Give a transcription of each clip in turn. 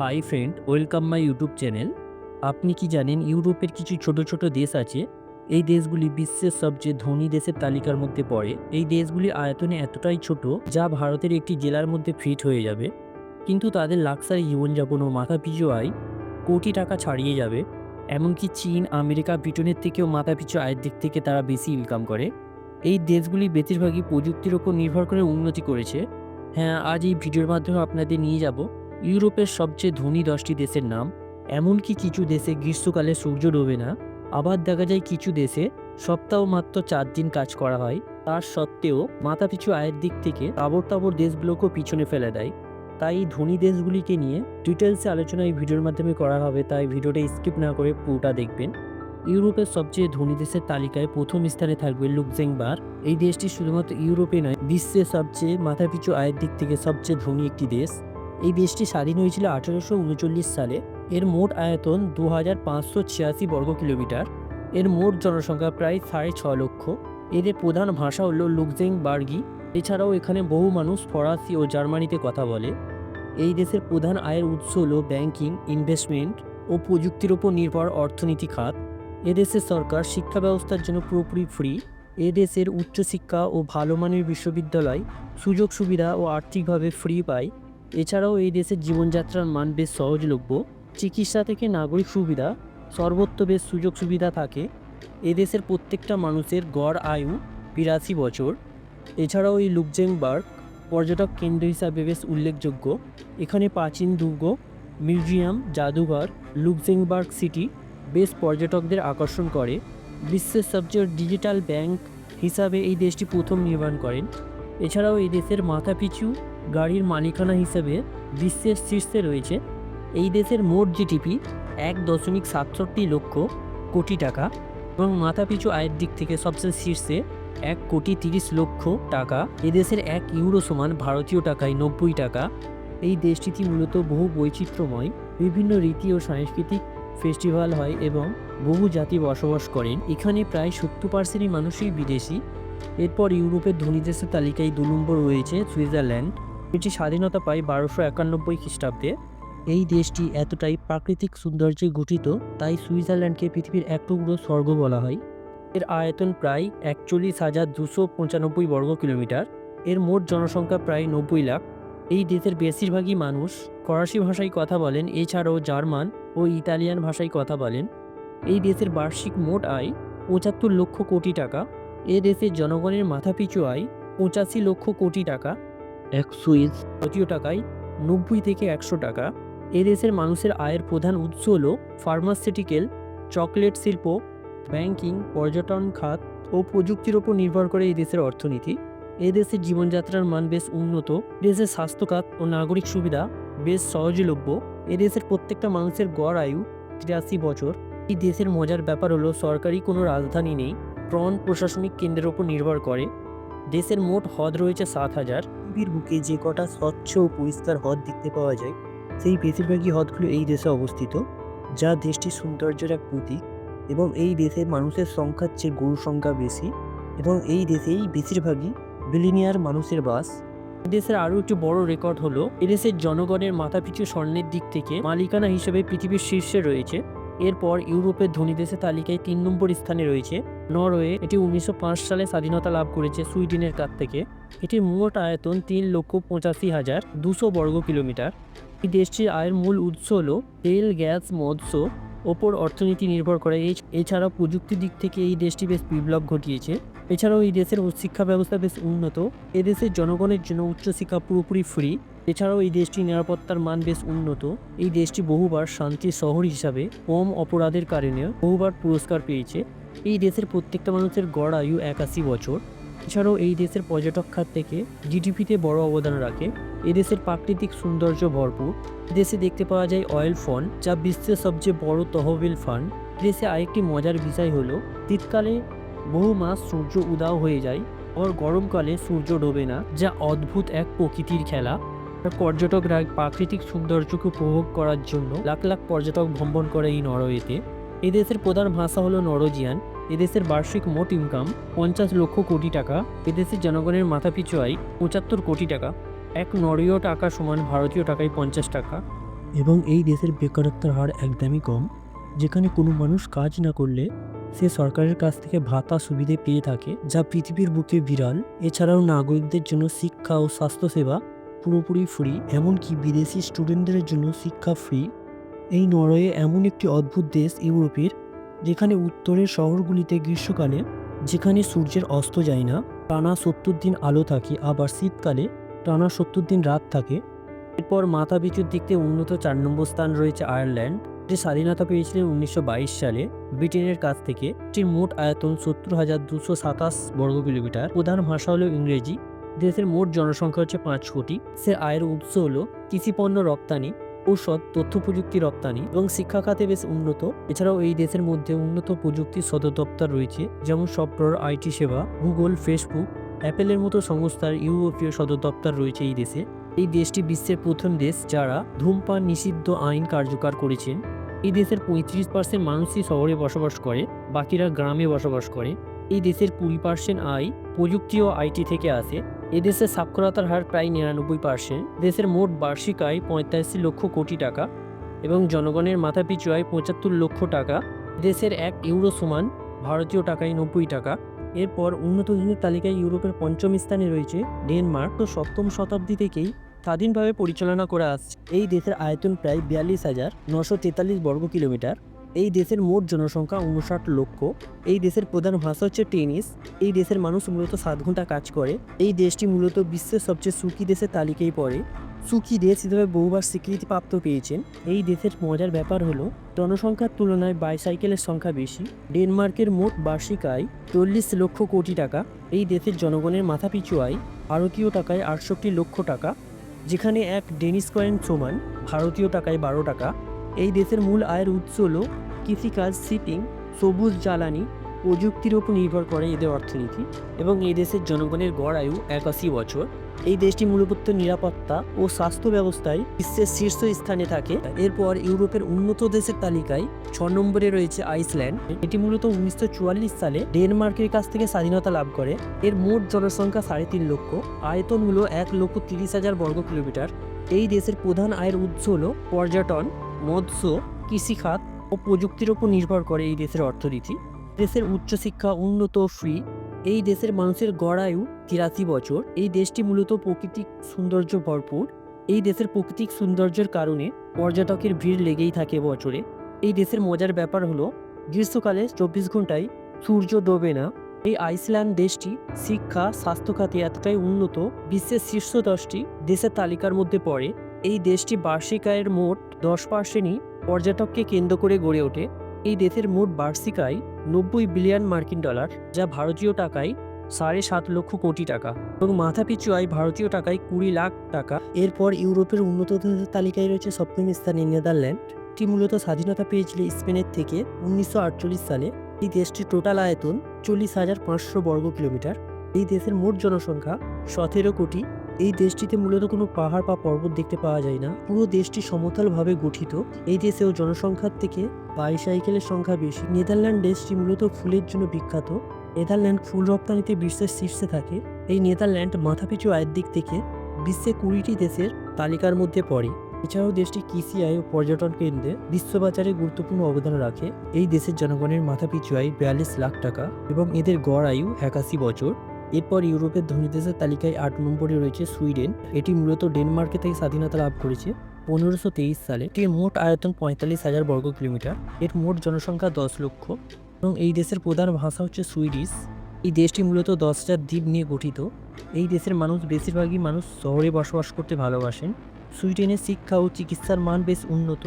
Hi friend welcome my YouTube channel আপনি কি জানেন ইউরোপের কিছু ছোট ছোট দেশ আছে? এই দেশগুলি বিশ্বের সবচেয়ে ধনী দেশের তালিকার মধ্যে পড়ে। এই দেশগুলি আয়তনে এতটাই ছোট যা ভারতের একটি জেলার মধ্যে ফিট হয়ে যাবে। কিন্তু তাদের লাক্সারি জীবনযাপন ও মাথাপিছু আয় কোটি টাকা ছাড়িয়ে যাবে। এমনকি চীন, আমেরিকা, ব্রিটেনের থেকেও মাথাপিছু আয়ের দিক থেকে তারা বেশি ইনকাম করে। এই দেশগুলি বেশিরভাগই প্রযুক্তির ওপর নির্ভর করে উন্নতি করেছে। হ্যাঁ আজ এই ভিডিওর মাধ্যমে আপনাদের নিয়ে যাব। ইউরোপের সবচেয়ে ধনী দশটি দেশের নাম, এমনকি কিছু দেশে গ্রীষ্মকালে সূর্য ডোবে না, আবার দেখা যায় কিছু দেশে সপ্তাহ মাত্র চার দিন কাজ করা হয়, তার সত্ত্বেও মাথাপিছু আয়ের দিক থেকে তাবর তাবর দেশগুলোকেও পিছনে ফেলে দেয়। তাই এই ধনী দেশগুলিকে নিয়ে ডিটেলসে আলোচনা এই ভিডিওর মাধ্যমে করা হবে, তাই ভিডিওটা স্কিপ না করে পুরোটা দেখবেন। ইউরোপের সবচেয়ে ধনী দেশের তালিকায় প্রথম স্থানে থাকবে লুকজেংবার এই দেশটি শুধুমাত্র ইউরোপে নয়, বিশ্বের সবচেয়ে মাথাপিছু আয়ের দিক থেকে সবচেয়ে ধনী একটি দেশ। এই দেশটি স্বাধীন হয়েছিল আঠারোশো উনচল্লিশ সালে। এর মোট আয়তন দু হাজার পাঁচশো ছিয়াশি বর্গ কিলোমিটার। এর মোট জনসংখ্যা প্রায় সাড়ে ছ লক্ষ। এদের প্রধান ভাষা হল লুকজেং বার্গি। এছাড়াও এখানে বহু মানুষ ফরাসি ও জার্মানিতে কথা বলে। এই দেশের প্রধান আয়ের উৎস হল ব্যাংকিং, ইনভেস্টমেন্ট ও প্রযুক্তির ওপর নির্ভর অর্থনীতি খাত। এদেশের সরকার শিক্ষা ব্যবস্থার জন্য পুরোপুরি ফ্রি এদেশের উচ্চশিক্ষা ও ভালো মানের বিশ্ববিদ্যালয় সুযোগ সুবিধা ও আর্থিকভাবে ফ্রি পায়। এছাড়াও এই দেশের জীবনযাত্রার মান বেশ সহজলভ্য। চিকিৎসা থেকে নাগরিক সুবিধা, সর্বত্র বেশ সুযোগ সুবিধা থাকে। এদেশের প্রত্যেকটা মানুষের গড় আয়ু বিরাশি বছর। এছাড়াও এই লুকজেংবার্গ পর্যটক কেন্দ্র হিসাবে বেশ উল্লেখযোগ্য। এখানে প্রাচীন দুর্গ, মিউজিয়াম, জাদুঘর লুকজেংবার্গ সিটি বেশ পর্যটকদের আকর্ষণ করে। বিশ্বের সবচেয়ে ডিজিটাল ব্যাংক হিসাবে এই দেশটি প্রথম নির্মাণ করেন। এছাড়াও এই দেশের মাথাপিছু গাড়ির মালিকানা হিসেবে বিশ্বের শীর্ষে রয়েছে এই দেশের মোট জিডিপি এক দশমিক সাতষট্টি লক্ষ কোটি টাকা এবং মাথাপিছু আয়ের দিক থেকে সবচেয়ে শীর্ষে এক কোটি তিরিশ লক্ষ টাকা। এদেশের এক ইউরো সমান ভারতীয় টাকায় নব্বই টাকা। এই দেশটিতে মূলত বহু বৈচিত্র্যময়, বিভিন্ন রীতি ও সাংস্কৃতিক ফেস্টিভ্যাল হয় এবং বহু জাতি বসবাস করেন। এখানে প্রায় সত্তর পার্সেন্টই মানুষই বিদেশি। এরপর ইউরোপের ধনী দেশের তালিকায় দু নম্বর রয়েছে সুইজারল্যান্ড। এটি স্বাধীনতা পায় বারোশো একানব্বই খ্রিস্টাব্দে, এই দেশটি এতটাই প্রাকৃতিক সৌন্দর্যে গঠিত, তাই সুইজারল্যান্ডকে পৃথিবীর এক টুকরো স্বর্গ বলা হয়। এর আয়তন প্রায় একচল্লিশ হাজার দুশো পঁচানব্বই বর্গ কিলোমিটার, এর মোট জনসংখ্যা প্রায় নব্বই লাখ। এই দেশের বেশিরভাগই মানুষ ফরাসি ভাষায় কথা বলেন, এছাড়াও জার্মান ও ইতালিয়ান ভাষায় কথা বলেন। এই দেশের বার্ষিক মোট আয় পঁচাত্তর লক্ষ কোটি টাকা। এ দেশের জনগণের মাথাপিছু আয় পঁচাশি লক্ষ কোটি টাকা। এক সুইস ভারতীয় টাকায় নব্বই থেকে একশো টাকা। এ দেশের মানুষের আয়ের প্রধান উৎস হল ফার্মাসিউটিক্যাল, চকলেট শিল্প, ব্যাংকিং, পর্যটন খাত ও প্রযুক্তির ওপর নির্ভর করে এই দেশের অর্থনীতি। দেশের জীবনযাত্রার মান বেশ উন্নত। দেশের স্বাস্থ্য খাত ও নাগরিক সুবিধা বেশ সহজলভ্য। দেশের প্রত্যেকটা মানুষের গড় আয়ু তিরাশি বছর। এই দেশের মজার ব্যাপার হলো, সরকারি কোনো রাজধানী নেই। প্রণ প্রশাসনিক কেন্দ্রের ওপর নির্ভর করে। দেশের মোট হ্রদ রয়েছে সাত হাজার। পৃথিবীর বুকে যে কটা স্বচ্ছ ও পরিষ্কার হ্রদ দেখতে পাওয়া যায়, সেই বেশিরভাগই হ্রদগুলো এই দেশে অবস্থিত, যা দেশটির সৌন্দর্যের এক প্রতীক এবং এই দেশের মানুষের সংখ্যার চেয়ে গরুর সংখ্যা বেশি এবং এই দেশেই বেশিরভাগই বিলিনিয়ার মানুষের বাস। দেশের আরও একটি বড় রেকর্ড হলো এদেশের জনগণের মাথাপিছু স্বর্ণের দিক থেকে মালিকানা হিসেবে পৃথিবীর শীর্ষে রয়েছে। এরপর ইউরোপের ধনী দেশের তালিকায় তিন নম্বর স্থানে রয়েছে, নরওয়ে, এটি উনিশশো পাঁচ সালে স্বাধীনতা লাভ করেছে সুইডেনের কাছ থেকে। এটির মোট আয়তন তিন লক্ষ পঁচাশি হাজার দুশো বর্গ কিলোমিটার। এই দেশটির আয়ের মূল উৎস হল তেল, গ্যাস, মৎস্য, ওপর অর্থনীতি নির্ভর করে। এছ- এছাড়াও প্রযুক্তির দিক থেকে এই দেশটি বেশ বিপ্লব ঘটিয়েছে। এছাড়াও এই দেশের শিক্ষা ব্যবস্থা বেশ উন্নত। এ দেশের জনগণের জন্য উচ্চশিক্ষা পুরোপুরি ফ্রি এছাড়াও এই দেশটির নিরাপত্তার মান বেশ উন্নত। এই দেশটি বহুবার শান্তির শহর হিসাবে কম অপরাধের কারণে বহুবার পুরস্কার পেয়েছে। এই দেশের প্রত্যেকটা মানুষের গড় আয়ু একাশি বছর। এছাড়াও এই দেশের পর্যটক খাত থেকে জিডিপিতে বড় অবদান রাখে। এদেশের প্রাকৃতিক সৌন্দর্য ভরপুর। দেশে দেখতে পাওয়া যায় অয়েল ফন্ড যা বিশ্বের সবচেয়ে বড় তহবিল ফান্ড দেশে আরেকটি মজার বিষয় হলো, শীতকালে বহু মাস সূর্য উদাও হয়ে যায়, আবার গরমকালে সূর্য ডোবে না, যা অদ্ভুত এক প্রকৃতির খেলা। পর্যটকরা প্রাকৃতিক সৌন্দর্যকে উপভোগ করার জন্য লাখ লাখ পর্যটক ভ্রমণ করে এই নরওয়েতে। এদেশের প্রধান ভাষা হলো নরোজিয়ান। এদেশের বার্ষিক মোট ইনকাম পঞ্চাশ লক্ষ কোটি টাকা। এদেশের জনগণের মাথাপিছু আয় পঁচাত্তর কোটি টাকা। এক নরীয় টাকা সমান ভারতীয় টাকায় পঞ্চাশ টাকা। এবং এই দেশের বেকারত্বের হার একদমই কম। যেখানে কোনো মানুষ কাজ না করলে সে সরকারের কাছ থেকে ভাতা সুবিধে পেয়ে থাকে, যা পৃথিবীর বুকে বিরল এছাড়াও নাগরিকদের জন্য শিক্ষা ও স্বাস্থ্যসেবা পুরোপুরি ফ্রি এমনকি বিদেশি স্টুডেন্টদের জন্য শিক্ষা ফ্রি এই নরওয়ে এমন একটি অদ্ভুত দেশ ইউরোপের যেখানে উত্তরের শহরগুলিতে গ্রীষ্মকালে, যেখানে সূর্যের অস্ত যায় না, টানা সত্তর দিন আলো থাকে, আবার শীতকালে টানা সত্তর দিন রাত থাকে। এরপর মাথা পিছুর দিক থেকে উন্নত চার নম্বর স্থান রয়েছে আয়ারল্যান্ড যে স্বাধীনতা পেয়েছিলেন উনিশশো বাইশ সালে। ব্রিটেনের কাছ থেকে এটির মোট আয়তন সত্তর হাজার দুশো সাতাশ বর্গ কিলোমিটার। প্রধান ভাষা হলো ইংরেজি। দেশের মোট জনসংখ্যা হচ্ছে পাঁচ কোটি। সে আয়ের উৎস হলো কৃষিপণ্য রপ্তানি। ঔষধ, তথ্য প্রযুক্তি রপ্তানি এবং শিক্ষা খাতে বেশ উন্নত। এছাড়াও এই দেশের মধ্যে উন্নত প্রযুক্তির সদর দপ্তর রয়েছে, যেমন সফটওয়্যার, আইটি সেবা, গুগল, ফেসবুক, অ্যাপেলের মতো সংস্থার ইউরোপীয় সদর দপ্তর রয়েছে এই দেশে। এই দেশটি বিশ্বের প্রথম দেশ যারা ধূমপান নিষিদ্ধ আইন কার্যকর করেছেন। এই দেশের পঁয়ত্রিশ পার্সেন্ট মানুষই শহরে বসবাস করে, বাকিরা গ্রামে বসবাস করে। এই দেশের কুড়ি পার্সেন্ট আয় প্রযুক্তি ও আইটি থেকে আসে। এদেশের সাক্ষরতার হার প্রায় নিরানব্বই পার্সেন্ট দেশের মোট বার্ষিক আয় পঁয়তাল্লিশ লক্ষ কোটি টাকা এবং জনগণের মাথাপিছু আয় পঁচাত্তর লক্ষ টাকা। দেশের এক ইউরো সমান ভারতীয় টাকায় নব্বই টাকা। এরপর উন্নত দেশের তালিকায় ইউরোপের পঞ্চম স্থানে রয়েছে ডেনমার্ক। তো সপ্তম শতাব্দী থেকেই স্বাধীনভাবে পরিচালনা করে আসছে এই দেশের আয়তন প্রায় বিয়াল্লিশ হাজার নশো তেতাল্লিশ বর্গ কিলোমিটার এই দেশের মোট জনসংখ্যা উনষাট লক্ষ। এই দেশের প্রধান ভাষা হচ্ছে টেনিস। এই দেশের মানুষ মূলত সাত ঘণ্টা কাজ করে। এই দেশটি মূলত বিশ্বের সবচেয়ে সুখী দেশের তালিকায় পড়ে। সুখী দেশ হিসেবে বহুবার স্বীকৃতিপ্রাপ্ত পেয়েছেন। এই দেশের মজার ব্যাপার হলো, জনসংখ্যার তুলনায় বাইসাইকেলের সংখ্যা বেশি। ডেনমার্কের মোট বার্ষিক আয় চল্লিশ লক্ষ কোটি টাকা। এই দেশের জনগণের মাথাপিছু আয় ভারতীয় টাকায় আটষট্টি লক্ষ টাকা, যেখানে এক ডেনিস কয়েন সমান ভারতীয় টাকায় বারো টাকা। এই দেশের মূল আয়ের উৎস হল কৃষিকাজ শিপিং সবুজ জ্বালানি প্রযুক্তির উপর নির্ভর করে এদের অর্থনীতি এবং এই দেশের জনগণের গড় আয়ু একাশি বছর। এই দেশটি মূলত নিরাপত্তা ও স্বাস্থ্য ব্যবস্থায় বিশ্বের শীর্ষ স্থানে থাকে। এরপর ইউরোপের উন্নত দেশের তালিকায় ছ নম্বরে রয়েছে আইসল্যান্ড। এটি মূলত উনিশশো চুয়াল্লিশ সালে ডেনমার্কের কাছ থেকে স্বাধীনতা লাভ করে। এর মোট জনসংখ্যা সাড়ে তিন লক্ষ। আয়তন হল এক লক্ষ তিরিশ হাজার বর্গ কিলোমিটার এই দেশের প্রধান আয়ের উৎস হল পর্যটন। মৎস্য, কৃষিখাত ও প্রযুক্তির উপর নির্ভর করে এই দেশের অর্থনীতি। দেশের উচ্চশিক্ষা, উন্নত ফ্রি এই দেশের মানুষের গড় আয়ু তিরাশি বছর। এই দেশটি মূলত প্রাকৃতিক সৌন্দর্য ভরপুর। এই দেশের প্রাকৃতিক সৌন্দর্যের কারণে পর্যটকের ভিড় লেগেই থাকে বছরে। এই দেশের মজার ব্যাপার হলো, গ্রীষ্মকালে চব্বিশ ঘন্টায় সূর্য ডোবে না। এই আইসল্যান্ড দেশটি শিক্ষা স্বাস্থ্য খাতে এতটাই উন্নত, বিশ্বের শীর্ষ দশটি দেশের তালিকার মধ্যে পড়ে। এই দেশটি বার্ষিক আয়ের মোট দশ পার্সেন্টই পর্যটককে কেন্দ্র করে গড়ে ওঠে। এই দেশের মোট বার্ষিক আয় নব্বই বিলিয়ন মার্কিন ডলার, যা ভারতীয় টাকায় সাড়ে সাত লক্ষ কোটি টাকা এবং মাথাপিছু আয় ভারতীয় টাকায় কুড়ি লাখ টাকা। এরপর ইউরোপের উন্নত তালিকায় রয়েছে সপ্তম স্থানে নেদারল্যান্ড। এটি মূলত স্বাধীনতা পেয়েছিল স্পেনের থেকে উনিশশো আটচল্লিশ সালে। এই দেশটির টোটাল আয়তন চল্লিশ হাজার পাঁচশো বর্গ কিলোমিটার এই দেশের মোট জনসংখ্যা সতেরো কোটি এই দেশটিতে মূলত কোনো পাহাড় বা পর্বত দেখতে পাওয়া যায় না। পুরো দেশটি সমতলভাবে গঠিত। এই দেশেও জনসংখ্যার থেকে বাইসাইকেলের সংখ্যা বেশি। নেদারল্যান্ড দেশটি মূলত ফুলের জন্য বিখ্যাত। নেদারল্যান্ড ফুল রপ্তানিতে বিশ্বের শীর্ষে থাকে। এই নেদারল্যান্ড মাথাপিছু আয়ের দিক থেকে বিশ্বে কুড়িটি দেশের তালিকার মধ্যে পড়ে। এছাড়াও দেশটি কৃষি আয় ও পর্যটন কেন্দ্রে বিশ্ববাজারে গুরুত্বপূর্ণ অবদান রাখে। এই দেশের জনগণের মাথাপিছু আয় বিয়াল্লিশ লাখ টাকা এবং এদের গড় আয়ু একাশি বছর। এরপর ইউরোপের ধনী দেশের তালিকায় আট নম্বরে রয়েছে সুইডেন। এটি মূলত ডেনমার্কে থেকে স্বাধীনতা লাভ করেছে। পনেরোশো তেইশ সালে এটির মোট আয়তন পঁয়তাল্লিশ হাজার বর্গ কিলোমিটার। এর মোট জনসংখ্যা দশ লক্ষ। এবং এই দেশের প্রধান ভাষা হচ্ছে সুইডিশ। এই দেশটি মূলত দশ হাজার দ্বীপ নিয়ে গঠিত। এই দেশের মানুষ বেশিরভাগই মানুষ শহরে বসবাস করতে ভালোবাসেন। সুইডেনের শিক্ষা ও চিকিৎসার মান বেশ উন্নত।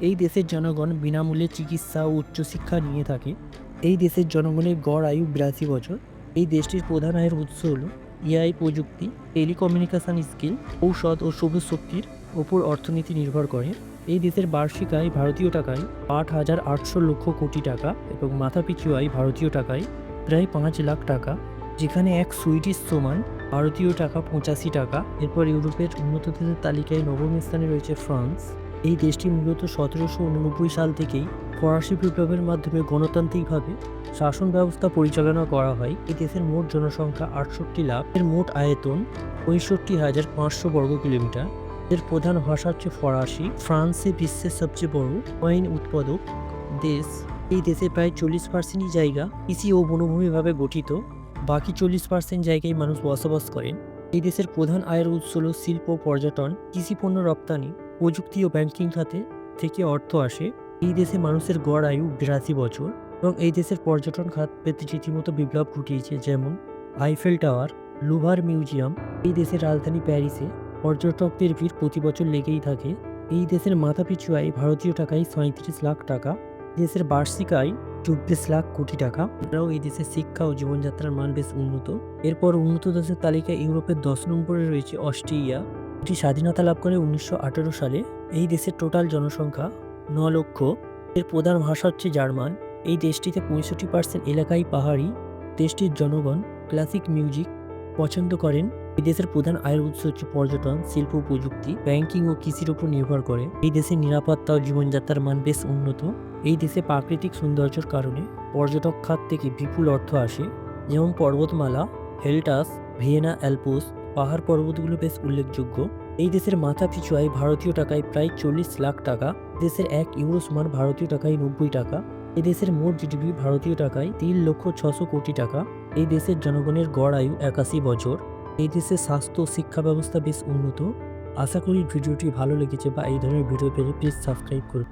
এই দেশের জনগণ বিনামূল্যে চিকিৎসা ও উচ্চশিক্ষা নিয়ে থাকে। এই দেশের জনগণের গড় আয়ু বিরাশি বছর। এই দেশটির প্রধান আয়ের উৎস হল এআই প্রযুক্তি, টেলিকমিউনিকেশন স্কিল, ঔষধ ও সবুজ শক্তির ওপর অর্থনীতি নির্ভর করে। এই দেশের বার্ষিক আয় ভারতীয় টাকায় আট হাজার আটশো লক্ষ কোটি টাকা এবং মাথাপিছু আয় ভারতীয় টাকায় প্রায় পাঁচ লাখ টাকা, যেখানে এক সুইডিশ সমান ভারতীয় টাকা পঁচাশি টাকা। এরপর ইউরোপের উন্নত দেশের তালিকায় নবম স্থানে রয়েছে ফ্রান্স। এই দেশটি মূলত সতেরোশো উননব্বই সাল থেকেই ফরাসি বিপ্লবের মাধ্যমে গণতান্ত্রিকভাবে শাসন ব্যবস্থা পরিচালনা করা হয়। এই দেশের মোট জনসংখ্যা আটষট্টি লাখ। এর মোট আয়তন পঁয়ষট্টি হাজার পাঁচশো বর্গ কিলোমিটার। এর প্রধান ভাষা হচ্ছে ফরাসি। ফ্রান্সে বিশ্বের সবচেয়ে বড় ওয়াইন উৎপাদক দেশ। এই দেশে প্রায় চল্লিশ পার্সেন্টই জায়গা কৃষি ও বনভূমিভাবে গঠিত। বাকি চল্লিশ পার্সেন্ট জায়গায় মানুষ বসবাস করেন। এই দেশের প্রধান আয়ের উৎস হল শিল্প পর্যটন, কৃষি পণ্য রপ্তানি। প্রযুক্তি ও ব্যাংকিং খাতে থেকে অর্থ আসে। এই দেশে মানুষের গড় আয়ু বিরাশি বছর এবং এই দেশের পর্যটন খাত পেতে রীতিমতো বিপ্লব ঘটিয়েছে, যেমন আইফেল টাওয়ার লুভার মিউজিয়াম এই দেশের রাজধানী প্যারিসে পর্যটকদের ভিড় প্রতি বছর লেগেই থাকে। এই দেশের মাথাপিছু আয় ভারতীয় টাকায় সাঁত্রিশ লাখ টাকা, দেশের বার্ষিক আয় চব্বিশ লাখ কোটি টাকা। এছাড়াও এই দেশের শিক্ষা ও জীবনযাত্রার মান বেশ উন্নত। এরপর উন্নত দেশের তালিকায় ইউরোপের দশ নম্বরে রয়েছে অস্ট্রেলিয়া এটি স্বাধীনতা লাভ করে উনিশশো আঠেরো সালে এই দেশের টোটাল জনসংখ্যা ন লক্ষ। এর প্রধান ভাষা হচ্ছে জার্মান। এই দেশটিতে পঁয়ষট্টি পার্সেন্ট এলাকাই পাহাড়ি। দেশটির জনগণ ক্লাসিক মিউজিক পছন্দ করেন। এই দেশের প্রধান আয়ের উৎস হচ্ছে পর্যটন, শিল্প, প্রযুক্তি, ব্যাংকিং ও কৃষির উপর নির্ভর করে। এই দেশের নিরাপত্তা ও জীবনযাত্রার মান বেশ উন্নত। এই দেশে প্রাকৃতিক সৌন্দর্যের কারণে পর্যটক খাত থেকে বিপুল অর্থ আসে। যেমন পর্বতমালা, হেলটাস, ভিয়েনা, অ্যালপোস পাহাড় পর্বতগুলো বেশ উল্লেখযোগ্য। এই দেশের মাথা পিছু আয় ভারতীয় টাকায় প্রায় চল্লিশ লাখ টাকা, দেশের এক ইউরো সমান ভারতীয় টাকায় নব্বই টাকা এই দেশের মোট জিডিপি ভারতীয় টাকায় তিন লক্ষ ছশো কোটি টাকা এই দেশের জনগণের গড় আয়ু একাশি বছর। এই দেশের স্বাস্থ্য শিক্ষা ব্যবস্থা বেশ উন্নত। আশা করি ভিডিওটি ভালো লেগেছে বা এই ধরনের ভিডিও পেলে প্লিজ সাবস্ক্রাইব করুন।